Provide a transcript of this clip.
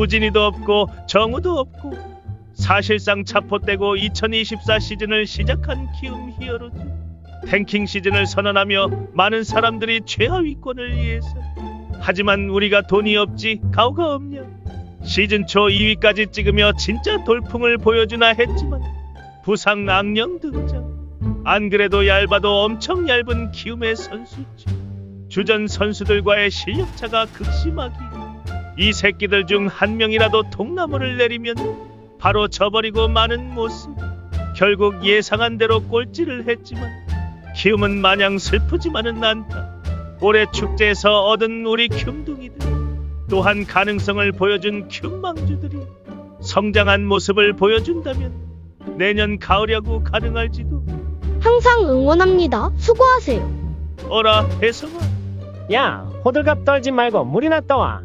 우진이도 없고 정우도 없고 사실상 차포떼고 2024 시즌을 시작한 키움 히어로즈. 탱킹 시즌을 선언하며 많은 사람들이 최하위권을 위해서. 하지만 우리가 돈이 없지 가오가 없냐. 시즌 초 2위까지 찍으며 진짜 돌풍을 보여주나 했지만 부상 악령 등장. 안 그래도 얇아도 엄청 얇은 키움의 선수죠. 주전 선수들과의 실력차가 극심하기에 이 새끼들 중 한 명이라도 통나무를 내리면 바로 져버리고 마는 모습. 결국 예상한 대로 꼴찌를 했지만 키움은 마냥 슬프지만은 않다. 올해 축제에서 얻은 우리 큐둥이들 또한 가능성을 보여준 큐망주들이 성장한 모습을 보여준다면 내년 가을 야구 가능할지도 항상 응원합니다. 수고하세요. 어라 혜성아 야, 호들갑 떨지 말고 물이나 떠와.